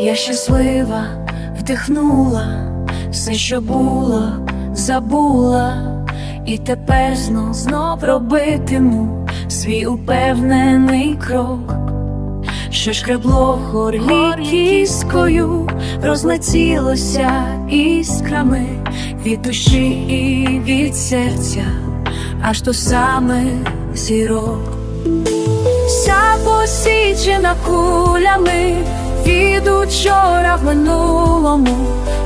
Я щаслива вдихнула все, що було, забула, і тепер знов знов робитиму свій упевнений крок, що шкребло в горлі кіскою, розлетілося іскрами від душі і від серця, аж до самих зірок. Вся посічена кулями від учора в минулому,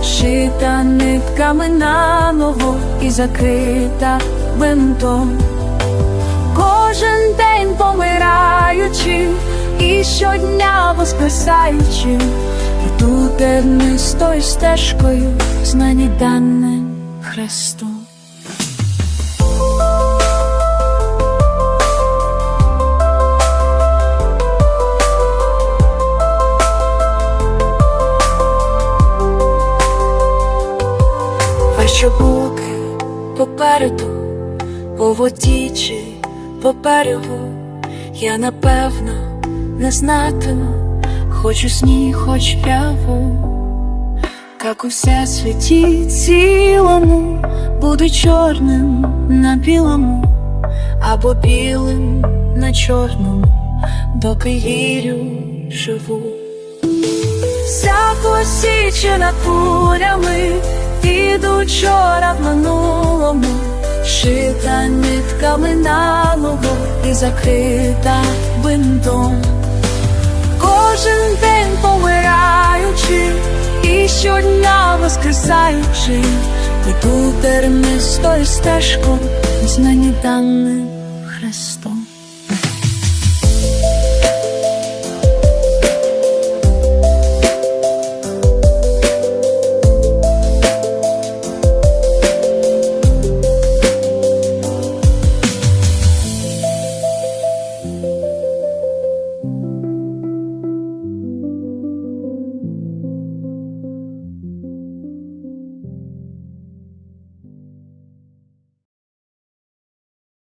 шита нитками наново і закрита бинтом. Кожен день помираючи, і щодня воскресаючи, йду тернистою стежкою, знані даним Христом. Ваші боки попереду, по воді чи по берегу, я напевно не знатиму, хоч у сні, хоч п'яву, як у всесвіті цілому, буду чорним на білому, або білим на чорному, доки вірю живу. Вся посічена кулями від учора в минулому, шита нитками наново і закрита бинтом. Кожен день помираючи, і щодня воскресаючи, йду тернистою стежком, знані даним Христом.